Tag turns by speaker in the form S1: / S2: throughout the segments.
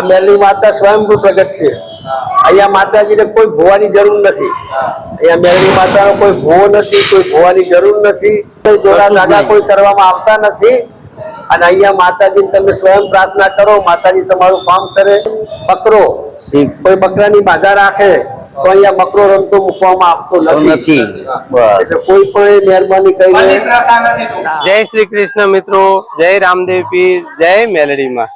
S1: આ મેલની માતા સ્વયંભૂ પ્રગટ છે. અહીંયા માતાજીને કોઈ ભોવાની જરૂર નથી. અહીંયા મેલની માતાનો કોઈ ભોવો નથી કોઈ ભોવાની જરૂર નથી. કોઈ જોડા
S2: નહીં.
S1: કોઈ કરવામાં આવતા નથી. અને અહીંયા માતાજીને તમે સ્વયં પ્રાર્થના કરો માતાજી તમારું કામ કરે. બકરો
S2: શીખ
S1: કોઈ બકરાની બાધા રાખે તો અહીંયા બકરો રમતો મૂકવામાં આવતો
S2: નથી.
S1: એટલે કોઈ પણ મહેરબાની કરીને
S3: જય શ્રી કૃષ્ણ મિત્રો જય રામદેવ પીર જય મેલડીમાં.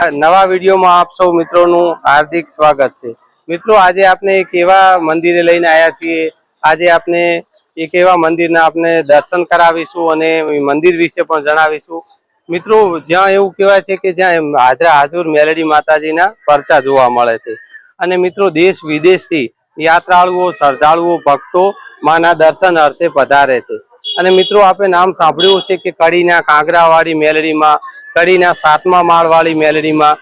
S3: નવા વિડીયોમાં આપ સૌ મિત્રોનું હાર્દિક સ્વાગત છે. મિત્રો, આજે આપણે એક એવા મંદિરે લઈને આવ્યા છીએ. આજે આપણે એક એવા મંદિરના આપણે દર્શન કરાવીશું અને મંદિર વિશે પણ જણાવીશું. મિત્રો, જ્યાં એવું કહેવાય છે કે જ્યાં હાજરા હાજુર મેલડી માતાજીના પરચા જોવા મળે છે. અને મિત્રો, દેશ વિદેશથી યાત્રાળુઓ, શ્રદ્ધાળુઓ, ભક્તો માના દર્શન અર્થે પધારે છે. અને મિત્રો આપણે નામ સાંભળ્યું છે કે કડીના કાંકરાવાળી મેલડીમાં કડીના સાતમા માળવાળી મેલડીમાં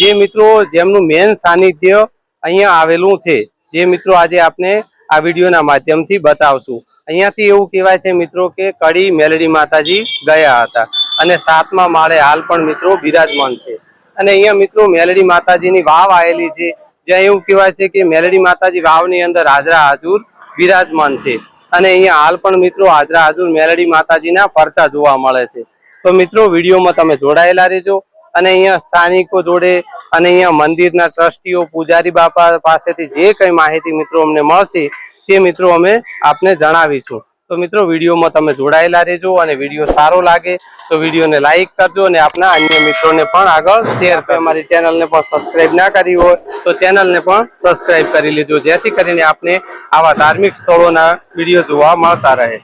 S3: જે મિત્રો જેમનું મેન સાનિધ્ય અહીંયા આવેલું છે, જે મિત્રો આજે આપણે આ વિડીયોના માધ્યમથી બતાવશું. અહીંયાથી એવું કહેવાય છે મિત્રો કે કડી મેલડી માતાજી ગયા હતા અને સાતમા માળે હાલ પણ મિત્રો બિરાજમાન છે. અને અહીંયા મિત્રો મેલડી માતાજીની વાવ આવેલી છે, જ્યાં એવું કહેવાય છે કે મેલડી માતાજી વાવની અંદર હાજરા હાજુર બિરાજમાન છે. અને અહીંયા હાલ પણ મિત્રો હાજરા હાજુર મેલડી માતાજીના પરચા જોવા મળે છે. તો મિત્રો, વિડીયોમાં તમે જોડાયેલા રહેજો. અને અહીંયા સ્થાનિકો જોડે અને અહીંયા મંદિરના ટ્રસ્ટીઓ, પૂજારી બાપા પાસેથી જે કંઈ માહિતી મિત્રો અમને મળશે, તે મિત્રો અમે આપને જણાવીશું. તો મિત્રો, વિડીયોમાં તમે જોડાયેલા રહેજો અને વીડિયો સારો લાગે તો વિડીયોને લાઈક કરજો અને આપના અન્ય મિત્રોને પણ આગળ શેર કરો અમારી ચેનલને પણ સબસ્ક્રાઇબ ના કરી હોય તો ચેનલને પણ સબસ્ક્રાઇબ કરી લેજો, જેથી કરીને આપને આવા ધાર્મિક સ્થળોના વીડિયો જોવા મળતા રહે.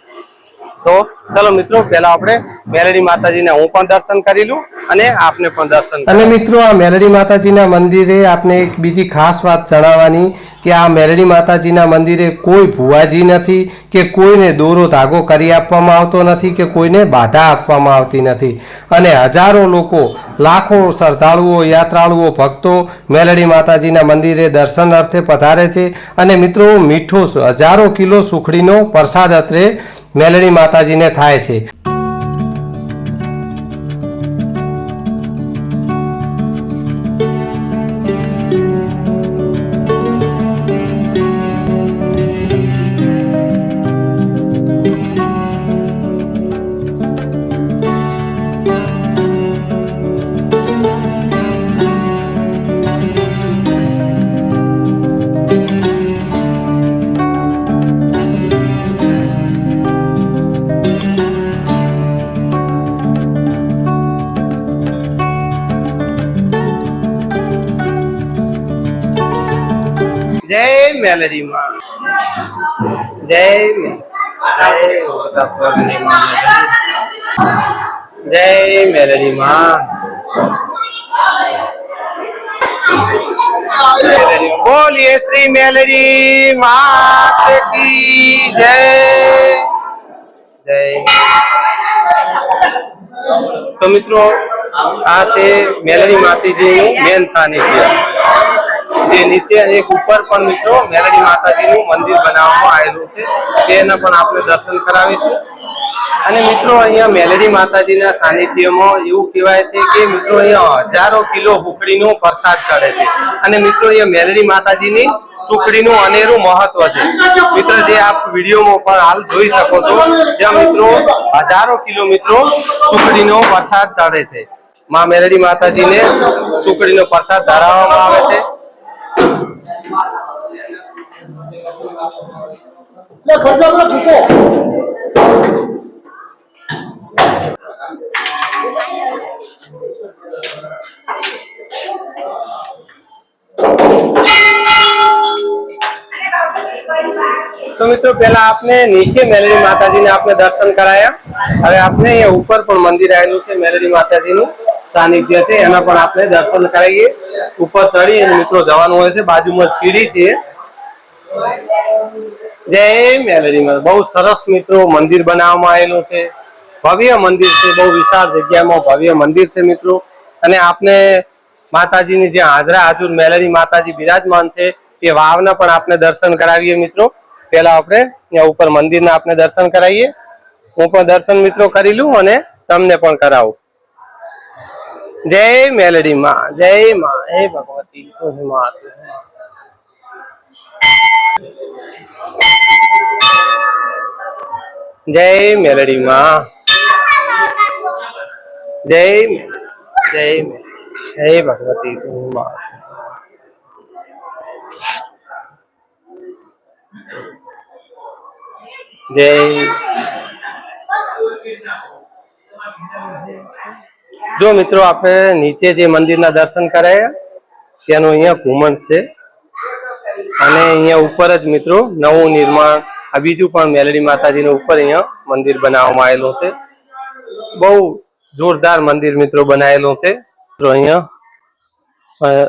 S3: તો ચલો મિત્રો પેલા આપણે મેલડી માતાજીને હું પણ દર્શન કરી લઉં અને આપને પણ દર્શન
S4: અને મિત્રો આ મેલડી માતાજીના મંદિરે આપને એક બીજી ખાસ વાત જણાવવાની કે આ મેલડી માતાજીના મંદિરે કોઈ ભુવાજી નથી કે કોઈને દોરો ધાગો કરી આપવામાં આવતો નથી કે કોઈને બાધા આપવામાં આવતી નથી. અને હજારો લોકો લાખો શ્રદ્ધાળુઓ યાત્રાળુઓ ભક્તો મેલડી માતાજીના મંદિરે દર્શન અર્થે પધારે છે. અને મિત્રો મીઠો હજારો કિલો સુખડીનો પ્રસાદ અત્રે મેલડી માતાજીને થાય છે.
S3: મેલડી જય જય મેલડી બોલીએ શ્રી મેલડી માત કી જય. જય. તો મિત્રો, આ છે મેલડી માતીજીનું મેન સાનિધ્ય. જે નીચે એક ઉપર પણ મિત્રો મેલડી માતાજીનું મંદિર બનાવવામાં આવેલું છે. તેના પણ આપણે દર્શન કરાવીશું. અને મિત્રો અહીંયા મેલડી માતાજીના સાનિધ્યમાં એવું કહેવાય છે કે મિત્રો અહીંયા હજારો કિલો હુકડીનો પ્રસાદ ચડે છે. અને મિત્રો અહીંયા મેલડી માતાજીની સુખડીનું અનેરું મહત્વ છે. મિત્રો જે આપ વિડીયોમાં પણ હાલ જોઈ શકો છો, જ્યાં મિત્રો હજારો કિલો મિત્રો સુખડીનો પ્રસાદ ચડે છે. માં મેલડી માતાજીને સુખડીનો પ્રસાદ ધરાવવામાં આવે છે. તો મિત્રો પેલા આપને નીચે મેલડી માતાજીને આપણે દર્શન કરાયા હવે આપણે અહીંયા ઉપર પણ મંદિર આવેલું છે મેલડી માતાજીનું સાનિધ્ય છે, એના પણ આપણે દર્શન કરાવીએ. ઉપર ચડી અને મિત્રો જવાનું હોય છે, બાજુમાં સીડી છે. જય મેલડી માં બહુ સરસ મિત્રો મંદિર બનાવવામાં આવેલું છે. ભવ્ય મંદિર છે, બહુ વિશાળ જગ્યામાં ભવ્ય મંદિર છે મિત્રો. અને આપને માતાજીની જે હાજરા હાજુર મેલેરી માતાજી બિરાજમાન છે, એ વાવના પણ આપણે દર્શન કરાવીએ મિત્રો. પેલા આપણે ત્યાં ઉપર મંદિરના આપણે દર્શન કરાવીએ. હું પણ દર્શન મિત્રો કરી લઉં અને તમને પણ કરાવું. જય મેલડી માં, જય માં, હે ભગવતી જય મેલડી માં, જય જય હે ભગવતી માં. જય જો મિત્રો આપણે નીચે જે મંદિરના દર્શન કરાયા, ત્યાંનું અહીંયા ઘુમંત છે. અને અહીંયા ઉપર જ મિત્રો નવું નિર્માણ, આ બીજું પણ મેલડી માતાજીનું ઉપર અહીંયા મંદિર બનાવવામાં આવેલું છે. બહુ જોરદાર મંદિર મિત્રો બનાવેલું છે. મિત્રો અહીંયા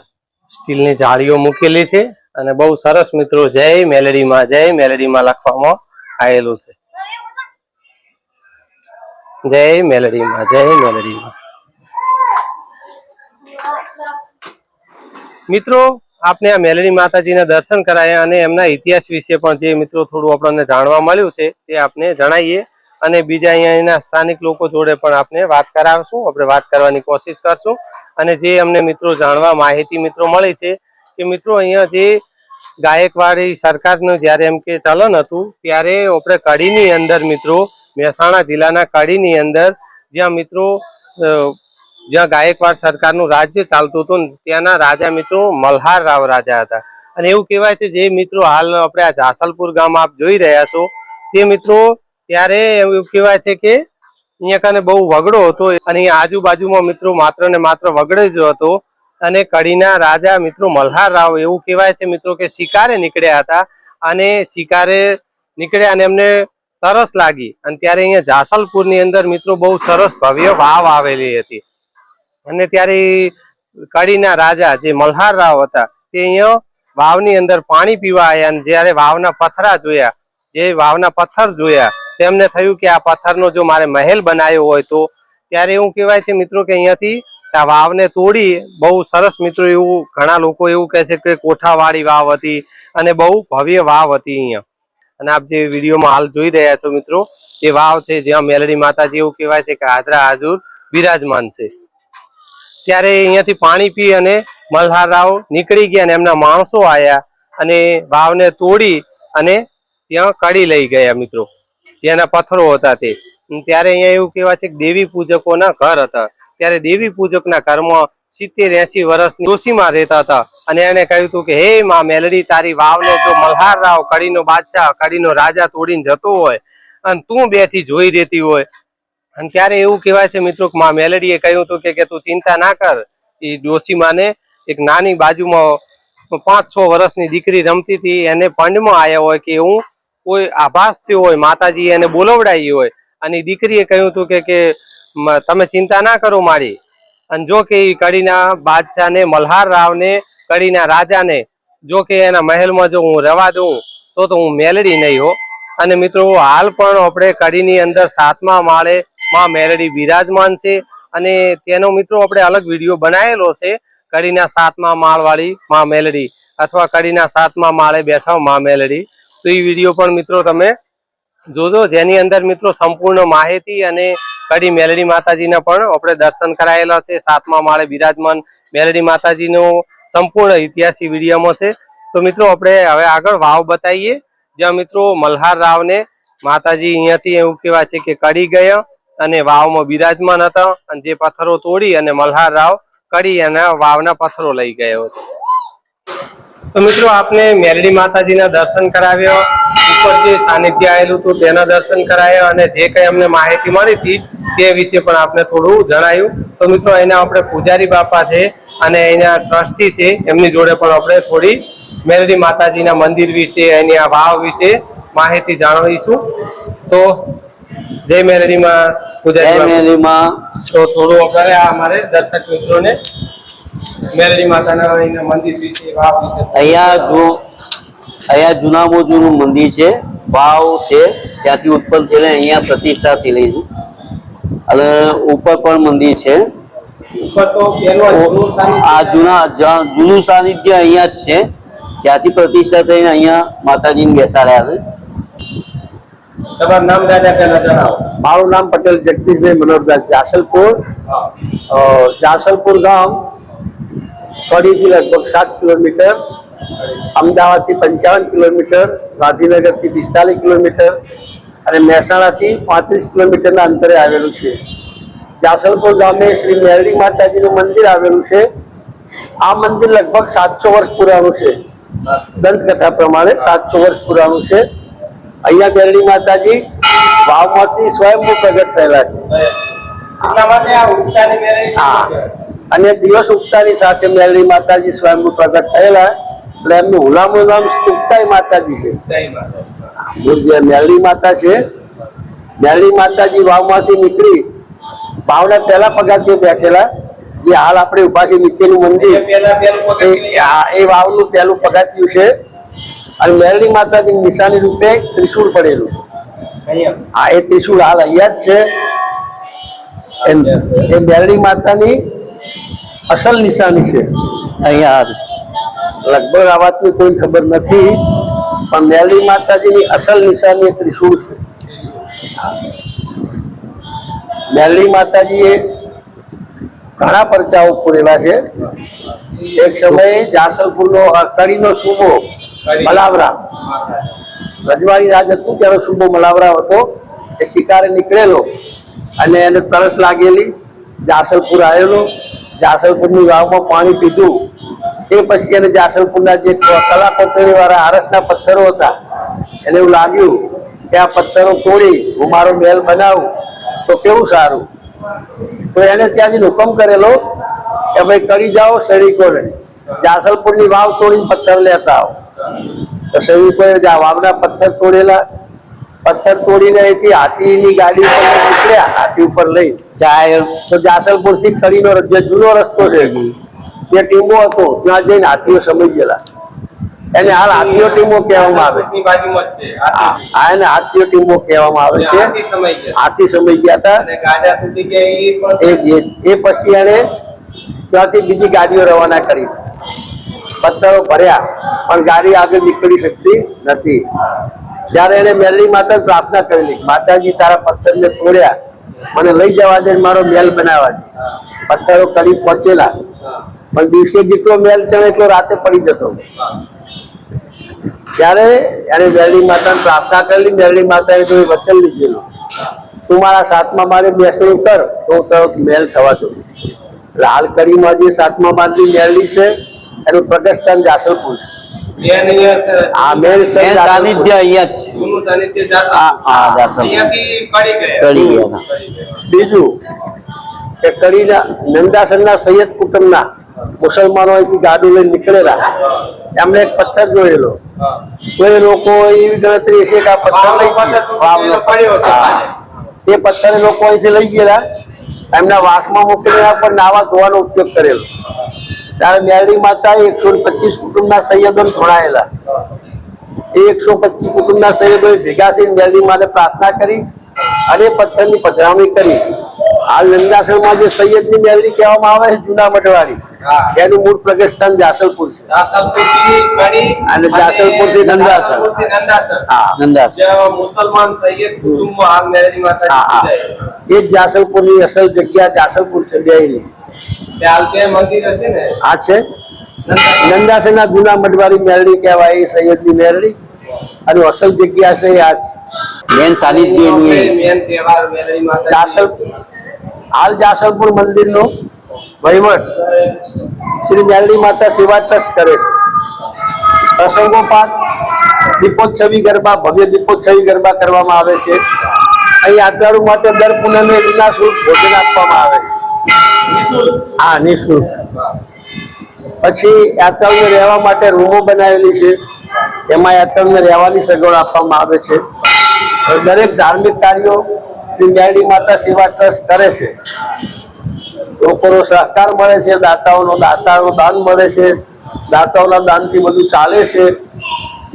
S3: સ્ટીલની જાળીઓ મૂકેલી છે અને બહુ સરસ મિત્રો જય મેલડીમાં જય મેલડીમાં લખવામાં આવેલું છે. જય મેલડીમાં જય મેલડીમાં. મિત્રો આપણે આ મેલડી માતાજીના દર્શન કરાયા અને એમના ઇતિહાસ વિશે પણ જે મિત્રો થોડું આપણને જાણવા મળ્યું છે, તે આપને જણાવીએ. અને બીજા અહીંયા એના સ્થાનિક લોકો જોડે પણ આપણે વાત કરાવશું, આપણે વાત કરવાની કોશિશ કરશું. અને જે અમને મિત્રો જાણવા માહિતી મિત્રો મળી છે, કે મિત્રો અહીંયા જે ગાયકવાડી સરકારનું જ્યારે એમ કે ચલન હતું, ત્યારે આપણે કડીની અંદર મિત્રો, મહેસાણા જિલ્લાના કડીની અંદર જ્યાં મિત્રો જ્યાં ગાયકવાડ સરકારનું રાજ્ય ચાલતું હતું ત્યાંના રાજા મિત્રો મલ્હાર રાવ રાજા હતા. અને એવું કહેવાય છે, જે મિત્રો હાલ આપણે આ જાસલપુર ગામ આપ જોઈ રહ્યા છો, તે મિત્રો ત્યારે એવું કહેવાય છે કે અહીંયા કને બહુ વગડો હતો અને અહીંયા આજુબાજુમાં મિત્રો માત્ર ને માત્ર વગડે જ હતો. અને કડીના રાજા મિત્રો મલ્હાર રાવ એવું કહેવાય છે મિત્રો કે શિકારે નીકળ્યા હતા અને શિકારે નીકળ્યા અને એમને તરસ લાગી. અને ત્યારે અહીંયા જાસલપુરની અંદર મિત્રો બહુ સરસ ભવ્ય વાવ આવેલી હતી. અને ત્યારે કડીના રાજા જે મલ્હાર રાવ હતા, તે અહીંયા વાવની અંદર પાણી પીવા આવ્યા અને જ્યારે વાવના પથરા જોયા, જે વાવના પથ્થર જોયા, તેમને થયું કે આ પથ્થરનો જો મારે મહેલ બનાવ્યો હોય તો, ત્યારે એવું કહેવાય છે મિત્રો કે અહીંયાથી આ વાવને તોડી બહુ સરસ મિત્રો એવું ઘણા લોકો એવું કહે છે કે કોઠાવાળી વાવ હતી અને બહુ ભવ્ય વાવ હતી અહીંયા. અને આપ જે વિડીયોમાં હાલ જોઈ રહ્યા છો મિત્રો, એ વાવ છે જ્યાં મેલડી માતાજી એવું કહેવાય છે કે હાજરા હાજુર બિરાજમાન છે. ત્યારે અહીંયાથી પાણી પી અને મલ્હાર રાવ નીકળી ગયા અને એમના માણસો આવ્યા અને વાવને તોડી અને ત્યાં કડી લઈ ગયા મિત્રો, જેના પથ્થરો હતા તે. ત્યારે અહીંયા એવું કહેવાય છે કે દેવી પૂજકોના ઘર હતા. ત્યારે દેવી પૂજકના ઘરમાં સિત્તેર એસી વર્ષની ડોશીમાં રહેતા હતા. અને એને કહ્યું હતું કે, હે માં મેલડી, તારી વાવને જો મલ્હાર રાવ, કડીનો બાદશાહ, કડીનો રાજા તોડીને જતો હોય અને તું બેઠી જોઈ રહેતી હોય અને ત્યારે એવું કહેવાય છે, મિત્રો, કે માં મેલેડીએ કહ્યું હતું કે તું ચિંતા ના કર. એ ડોશીમાને એક નાની બાજુમાં પાંચ છ વર્ષની દીકરી રમતી હતી, એને પંડમાં આવ્યા હોય કે હું કોઈ આભાસ થયો હોય માતાજી એને બોલવડાવી હોય. અને દીકરીએ કહ્યું હતું કે તમે ચિંતા ના કરો મારી. અને જો કે એ કડીના બાદશાહને, મલ્હાર રાવને, કડીના રાજાને, જો કે એના મહેલમાં જો હું રવા દઉં, તો તો હું મેલડી નહીં હો. અને મિત્રો, હાલ પણ આપણે કડીની અંદર સાતમા માળે માં મેલડી બિરાજમાન છે. અને તેનો મિત્રો આપણે અલગ વીડિયો બનાવેલો છે. કડીના સાતમા માળવાળી માં મેલડી અથવા કડીના સાતમા માળે બેઠા માં મેલડી. તો એ વીડિયો પણ મિત્રો તમે જોજો. જેની અંદર મિત્રો સંપૂર્ણ માહિતી અને કડી મેલડી માતાજીના પણ આપણે દર્શન કરાયેલા છે. સાતમા માળે બિરાજમાન મેલડી માતાજીનો સંપૂર્ણ ઇતિહાસી વિડીયોમાં છે. તો મિત્રો આપણે હવે આગળ વાવ બતાવીએ. જ્યાં મિત્રો મલ્હાર રાવને માતાજી અહીંયાથી એવું કહેવાય છે કે કડી ગયા. અને વાવમાં બિરાજમાન હતા અને જે પથ્થરો તોડી અને મલ્હાર રાવ કરી અને વાવના પથ્થરો લઈ ગયો હતો. તો મિત્રો, આપને મેલડી માતાજીના દર્શન કરાવ્યા. ઉપર જે સાનિધ્ય આવેલું હતું તેના દર્શન કરાયા અને જે કઈ અમને માહિતી મળી હતી તે વિશે પણ આપને થોડું જણાયું. તો મિત્રો, એના આપણે પૂજારી બાપા છે અને એના ટ્રસ્ટી છે. એમની જોડે પણ આપણે થોડી મેલડી માતાજીના મંદિર વિશે, એની આ વાવ વિશે માહિતી જાણવીશું. તો જય મેલડીમાં પૂજારી બાપા.
S1: મેલીમાં
S3: તો થોડું વધારે આ અમારે દર્શક મિત્રોને મેલડી માતાના મંદિર વિશે વાવ વિશે
S1: અહીંયા જો અહીંયા જૂનામાં જૂનું મંદિર છે વાવ છે ત્યાંથી ઉત્પન્ન થઈને અહીંયા પ્રતિષ્ઠા થયેલી છે. અને ઉપર પણ મંદિર છે. આ જૂના જ્યાં જૂનું સાનિધ્ય અહીંયા જ છે. ત્યાંથી પ્રતિષ્ઠા થઈને અહીંયા માતાજીને બેસાડ્યા છે.
S3: તમારું નામ દાદા પહેલા જણાવો.
S1: મારું નામ પટેલ જગદીશભાઈ મનોહરદાસ જાસલપુર.
S2: જાસલપુર ગામ. કડીથી લગભગ સાત કિલોમીટર. અમદાવાદથી પંચાવન કિલોમીટર. ગાંધીનગરથી પિસ્તાલીસ કિલોમીટર. અને મહેસાણાથી પાંત્રીસ કિલોમીટરના અંતરે આવેલું છે. જાસલપુર ગામે શ્રી મેરડી માતાજીનું મંદિર આવેલું છે. આ મંદિર લગભગ સાતસો વર્ષ પુરાણું છે. દંતકથા પ્રમાણે સાતસો વર્ષ પુરાણું છે. અહીંયા બેરડી માતાજી વાવમાંથી સ્વયંભૂ પ્રગટ થયેલા છે. હા. અને દિવસ ઉગતાની સાથે મેરડી માતાજી સ્વયંભૂ પ્રગટ થયેલા એટલે એમનું હુલામનું નામ ઉગતાઈ માતાજી છે. મૂળ જે મેરડી માતા છે મેરડી માતાજી વાવમાંથી નીકળી વાવના પહેલા પગાથી બેઠેલા જે હાલ આપણે ઊભા છે નીચેનું મંદિર એ વાવનું પહેલું પગાથિયું છે. અને મેરડી માતાજી નિશાની રૂપે ત્રિશૂળ પડેલું. આ એ ત્રિશૂળ હાલ અહીંયા જ છે. એ મેરડી માતાની અસલ નિશાની છે.
S1: અહીંયા
S2: લગભગ આ વાતની કોઈ ખબર નથી પણ મેરડી માતાજીની અસલ નિશાની એ ત્રિશૂળ છે. મેરડી માતાજીએ ઘણા પરચાઓ પૂરેલા છે. એક સમયે જાસલપુરનો અકડીનો સૂબો મલાવરા. રજવાડી રાજ હતું ત્યારે સૂબો મલાવરા હતો. એ શિકારે નીકળેલો અને એને તરસ લાગેલી. જાસલપુર આવેલો. જાસલપુરની વાવમાં પાણી પીધું. એ પછી એને જાસલપુરના જે કલા વાળા આરસના પથ્થરો હતા. એને એવું લાગ્યું કે આ પથ્થરો તોડી હું મારો મહેલ બનાવું. તો કેવું સારું? તો એને ત્યાંથી હુકમ કરેલો કે ભાઈ કરી જાઓ સૈનિકોને જાસલપુરની વાવ તોડીને પથ્થર લેતા આવો. તો સૈનિકોએ વાવના પથ્થર તોડેલા પથ્થર તોડીને અહીંથી હાથીની ગાડી ઉપર નીકળ્યા હાથી ઉપર લઈ.
S1: જાય.
S2: તો જાસલપુરથી કડીનો જે જૂનો રસ્તો છે જે ટીમો હતો ત્યાં જઈને હાથીઓ સમય ગયેલા. એને હાલ હાથીઓ ટીમો કહેવામાં આવે. છે આ એને હાથીઓ ટીમો કહેવામાં આવે છે. હાથી સમય ગયા. હતા.
S3: અને ગાડા તૂટી ગયા એ પણ
S2: એ જ- એ પછી એને ત્યાંથી બીજી ગાડીઓ રવાના કરી. પથ્થરો ભર્યા, પણ ગાડી આગળ નીકળી શકતી નથી. જ્યારે એને મેલની માતા પ્રાર્થના કરેલી, માતાજી, તારા પથ્થરને તોડ્યા, મને લઈ જવા દે મારો મેલ બનાવવા દે. પથ્થરો કરી પહોંચેલા. પણ દિવસે જેટલો મેલ ચણે એટલો રાતે પડી જતો. ત્યારે એને મેરડી માતાને પ્રાર્થના કરેલી મેરડી માતાએ તો વચન લીધેલું. તું મારા સાતમા મારે બેસણું કર, તો હું તારો મેલ થવા દઉં લાલ કરીમાં જે સાતમા માળની મેરડી છે. એનું પ્રગટ સ્થાન જાસલપુર છે.
S1: સાનિધ્ય અહીંયા જ.
S2: બીજું કે કડીના નંદાસરના સૈયદ કુટુંબના મુસલમાનો અહીંથી ગાડું લઈને નીકળેલા. એમને એક પથ્થર જોયેલો. તો એ લોકો એવી ગણતરી છે કે આ પથ્થર લઈ. એ પથ્થર લોકો અહીંથી લઈ ગયેલા. એમના વાસમાં મૂકીને પણ નાવા ધોવાનો ઉપયોગ કરેલો. ત્યારે મેરડી માતા એકસો પચીસ કુટુંબના સૈયદો જોડાયેલા એ એકસો પચીસ કુટુંબના સૈયદોએ ભેગા થઈને મેરડી માને પ્રાર્થના કરી અને પથ્થરની પધરામણી કરી. હાલ નંદાસરમાં જે સૈયદની મેરડી કહેવામાં આવે છે જૂના મઢવાડી એનું મૂળ પ્રગટ સ્થાન જાસલપુર છે. અને જાસરપુરથી નંદાસર.
S3: નંદાસણ.
S2: હા
S3: મુસલમાન સૈયદ કુટુંબમાં હાલ મેરડી માતાજી
S2: હા એ જાસલપુરની અસલ જગ્યા જાસલપુર છે બેયની. આ છે
S3: નંદાસર.
S2: ગુના જૂના મઢવાડી મેરડી કહેવાય એ સૈયદની મેરડી અને અસલ જગ્યા છે આ જ
S1: મેન સાનિધ્ય એનું.
S2: જાસલ હાલ જાસલપુર મંદિરનો વહીવટ શ્રી મેરડી માતા સેવા ટ્રસ્ટ કરે છે પ્રસંગોપાત દીપોત્સવી ગરબા ભવ્ય દીપોત્સવી ગરબા કરવામાં આવે છે અહીં યાત્રાળુ માટે દર પૂનમે વિના ભોજન આપવામાં આવે છે. હા, નિઃશુલ્ક. પછી યાત્રાળુને રહેવા માટે રૂમો બનાવેલી છે. એમાં યાત્રાળુને રહેવાની સગવડ આપવામાં આવે છે. દરેક ધાર્મિક કાર્યો શ્રી મેરડી માતા સેવા ટ્રસ્ટ કરે છે. લોકોનો સહકાર મળે છે, દાતાઓનો દાતાઓનું દાન મળે છે. દાતાઓના દાનથી બધું ચાલે છે.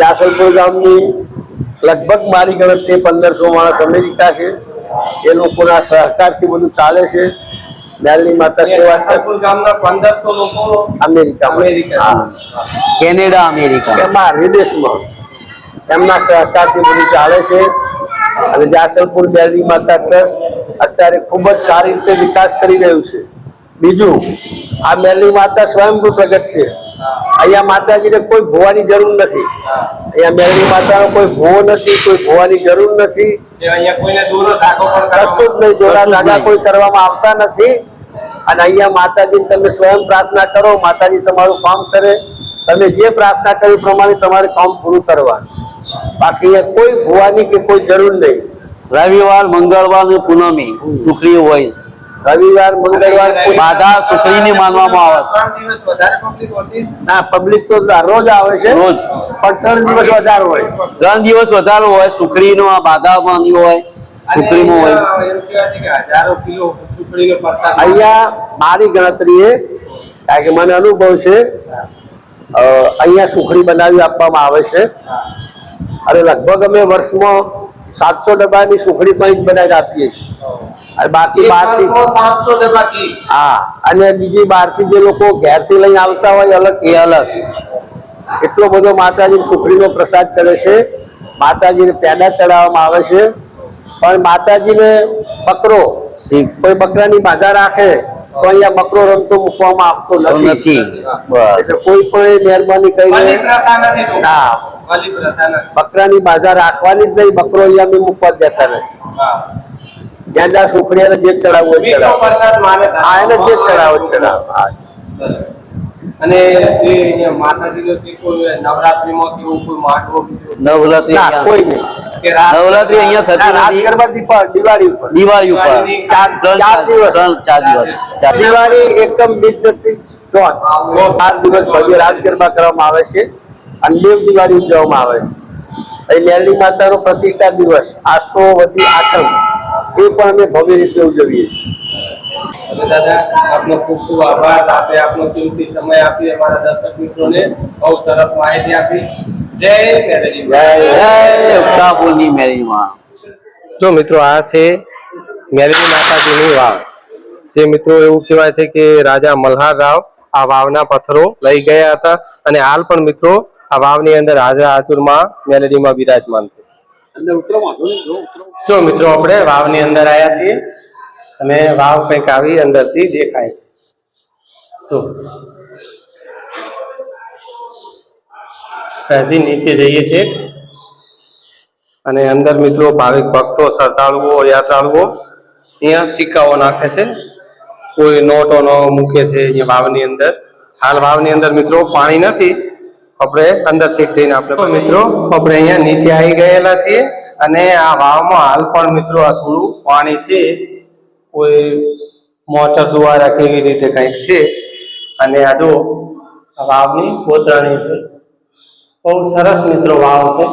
S2: જાસલપુર ગામની લગભગ મારી ગણતરી પંદરસો માણસ અમેરિકા છે. એ લોકોના સહકારથી બધું ચાલે છે. મેરડી માતા સેવા
S3: ગામના 1500 લોકો
S2: અમેરિકામાં.
S3: અમેરિકા
S2: હા.
S1: Canada America.
S2: એમાં વિદેશમાં. એમના સહકારથી બધું ચાલે છે. અને જાસલપુર બેલની માતા ટ્રસ્ટ અત્યારે ખૂબ જ સારી રીતે વિકાસ કરી રહ્યું છે. બીજું આ બેલની માતા સ્વયંભૂ પ્રગટ છે. અહીંયા માતાજીને કોઈ ભોવાની જરૂર નથી. અહીંયા મેલની માતાનો કોઈ ભોવો નથી કોઈ ભોવાની જરૂર નથી.
S3: અહીંયા કોઈને દૂરો ધાગો પણ
S2: કશું જ નહીં જોડા
S1: કશું
S2: ધાગા કોઈ કરવામાં આવતા નથી. અને અહીંયા માતાજી તમે સ્વયં પ્રાર્થના કરો માતાજી તમારું કામ કરે. તમે જે પ્રાર્થના કરી પ્રમાણે તમારે કામ પૂરું કરવાનું. બાકી અહીંયા કોઈ ભોવાની કે કોઈ જરૂર નહીં.
S1: રવિવાર મંગળવાર ને પૂનમી સુખરી હોય.
S2: રવિવાર મંગળવાર
S1: બાધા સુખરીની માનવામાં આવે છે.
S2: ના પબ્લિક તો રોજ આવે છે
S1: રોજ.
S2: પણ ત્રણ દિવસ વધારે હોય
S1: ત્રણ દિવસ વધારે હોય સુખરીનો આ બાધામાંની હોય સુખરીમાં હોય.
S2: અહીંયા મારી ગણતરીએ કારણ કે મને અનુભવ છે અહીંયા સુખડી બનાવી આપવામાં આવે છે. અને લગભગ અમે વર્ષમાં સાતસો ડબ્બાની સુખડી પણ જ બનાવી આપીએ છીએ. બાકી
S3: બારથી
S2: હા અને બીજી બારથી જે લોકો ઘેરથી લઈને આવતા હોય અલગ
S1: એ અલગ.
S2: એટલો બધો માતાજી સુખડીનો પ્રસાદ ચડે છે. માતાજીને પેડા ચડાવવામાં આવે છે. પણ માતાજીને બકરો કોઈ બકરાની બાધા રાખે તો અહીંયા બકરો રમતો મૂકવામાં આવતો નથી. એટલે કોઈ પણ મહેરબાની
S3: કરી
S2: કરીને ના. બકરાની બાધા રાખવાની જ નહીં બકરો અહીંયા અમે મૂકવા દેતા નથી. જ્યાં સુખડીયાને જે ચડાવવું હોય ચડાવો.
S3: પ્રસાદ માને
S2: હા એને જે ચડાવો ચડાવો. હા.
S3: અને જે માતાજીનો જે કોઈ નવરાત્રીમાં કે કોઈ માંડવો
S1: નવરાત્રી
S2: કોઈ નહીં.
S1: નવરાત્રી અહીંયા થતી નથી.
S2: ગરબા દીપા દિવાળી ઉપર.
S1: દિવાળી ઉપર.
S2: ચાર ચાર દિવસ.
S1: ત્રણ ચાર દિવસ.
S2: દિવાળી એકમ બીજ ચોથ. ચાર દિવસ ભવ્ય રાસ ગરબા કરવામાં આવે છે અને દેવ દિવાળી ઉજવવામાં આવે છે. અહીં માતા માતાનો પ્રતિષ્ઠા દિવસ આસો વધી આઠમ. એ પણ અમે ભવ્ય રીતે ઉજવીએ છીએ.
S3: દાદા આપનો ખૂબ ખૂબ આભાર. આપે આપનો કિંમતી સમય આપી અમારા દર્શક મિત્રોને બહુ સરસ માહિતી આપી. જય મેલડી
S2: જય
S1: જય ઉત્સાહપુરની મેરીમાં
S3: જો મિત્રો આ છે મેલડી માતાજીની વાવ. જે મિત્રો એવું કહેવાય છે કે રાજા મલ્હાર રાવ આ વાવના પથ્થરો લઈ ગયા હતા. અને હાલ પણ મિત્રો આ વાવની અંદર હાજરા હાજુરમાં મેલડીમાં બિરાજમાન છે. જો મિત્રો, આપણે વાવની અંદર આવ્યા છીએ. અને વાવ કંઈક આવી અંદરથી દેખાય છે. જો. ત્યાંથી નીચે જઈએ છીએ. અને અંદર મિત્રો ભાવિક ભક્તો, શ્રદ્ધાળુઓ, યાત્રાળુઓ અહીંયા સિક્કાઓ નાખે છે. કોઈ નોટો નો મૂકે છે અહીંયા વાવની અંદર. હાલ વાવની અંદર મિત્રો પાણી નથી. આપણે અંદર સીટ જઈને આપણે મિત્રો આપણે અહીંયા નીચે આવી ગયેલા છીએ. અને આ વાવમાં હાલ પણ મિત્રો આ થોડું પાણી છે. કોઈ મોટર દ્વારા કેવી રીતે કંઈક છે. અને આ જો વાવની કોતરણી છે. બહુ સરસ મિત્રો વાવ છે.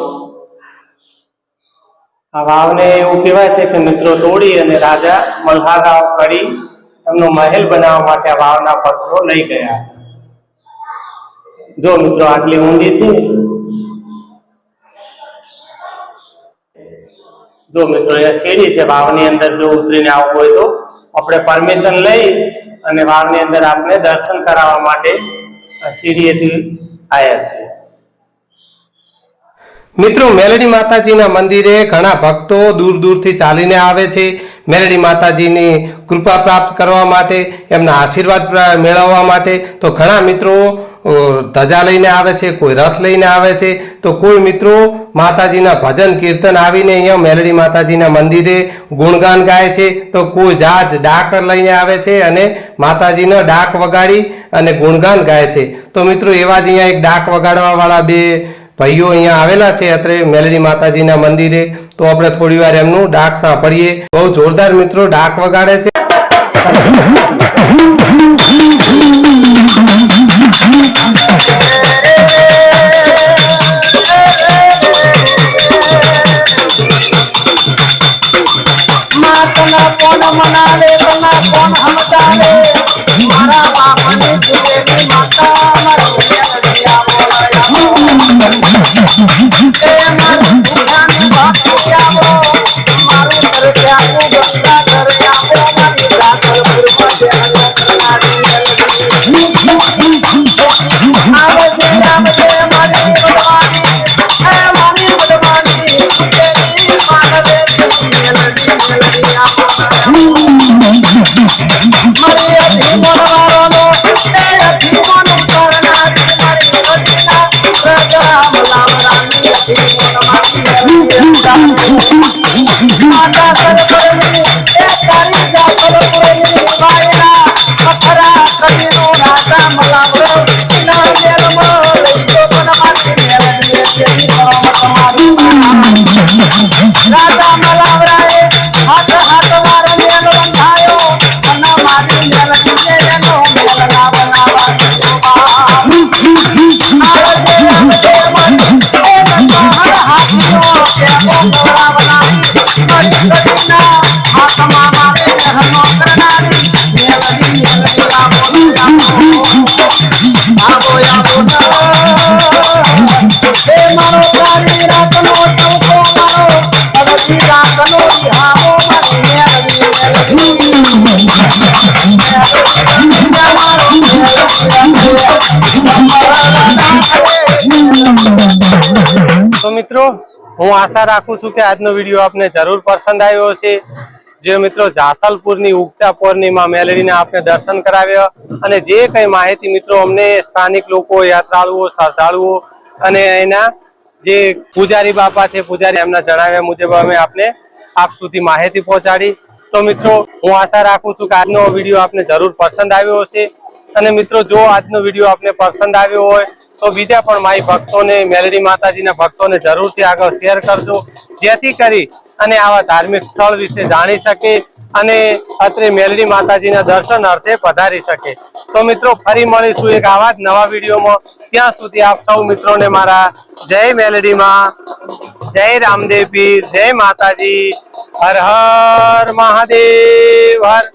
S3: આ વાવને એવું કહેવાય છે કે મિત્રો તોડી અને રાજા મલ્હારરાવ કરી એમનો મહેલ બનાવવા માટે આ વાવના પથ્થરો લઈ ગયા. જો મિત્રો આટલી ઊંડી છે. જો મિત્રો અહીંયા સીડી છે, વાવની અંદર જો ઉતરીને આવવું હોય તો આપણે પરમિશન લઈ અને વાવની અંદર આપણે દર્શન કરાવવા માટે સીડીએથી આવ્યા છીએ.
S4: મિત્રો, મેલડી માતાજીના મંદિરે ઘણા ભક્તો દૂર દૂરથી ચાલીને આવે છે. મેલડી માતાજીની કૃપા પ્રાપ્ત કરવા માટે, એમના આશીર્વાદ મેળવવા માટે. તો ઘણા મિત્રો ધજા લઈને આવે છે, કોઈ રથ લઈને આવે છે, તો કોઈ મિત્રો માતાજીના ભજન કીર્તન આવીને અહીંયા મેલડી માતાજીના મંદિરે ગુણગાન ગાય છે, તો કોઈ જાજ ડાક લઈને આવે છે અને માતાજીનો ડાક વગાડી અને ગુણગાન ગાય છે. તો મિત્રો એવા જ અહીંયા એક ડાક વગાડવા વાળા બે ભાઈઓ અહીંયા આવેલા છે, અત્રે મેલડી માતાજીના મંદિરે. તો આપણે થોડી વાર એમનું ડાક સાંભળીએ. બહુ જોરદાર મિત્રો ડાક વગાડે છે.
S3: હું આશા રાખું છું કે આજનો વીડિયો આપને જરૂર પસંદ આવ્યો હશે. જે મિત્રો જાસલપુરની ઉગતા પૂર્ણિમા મેલેરીને આપને દર્શન કરાવ્યા અને જે કંઈ માહિતી મિત્રો અમને સ્થાનિક લોકો યાત્રાળુઓ, શ્રદ્ધાળુઓ અને એના જે પૂજારી બાપા છે, પૂજારી એમના જણાવ્યા મુજબ અમે આપને આપ સુધી માહિતી પહોંચાડી. તો મિત્રો, હું આશા રાખું છું કે આજનો વીડિયો આપને જરૂર પસંદ આવ્યો હશે. અને મિત્રો, જો આજનો વીડિયો આપને પસંદ આવ્યો હોય તો બીજા પણ માઈ ભક્તોને, મેલડી માતાજીના ભક્તોને જરૂરથી આગળ શેર કરજો. જેથી કરી અને આવા ધાર્મિક સ્થળ વિશે જાણી શકે અને અત્રે મેલડી માતાજીના દર્શન અર્થે પધારી શકે. તો મિત્રો, ફરી મળીશું એક આવા જ નવા વિડીયોમાં. ત્યાં સુધી આપ સૌ મિત્રોને મારા જય મેલડીમાં જય રામદેવી જય માતાજી. હર હર મહાદેવ, હર.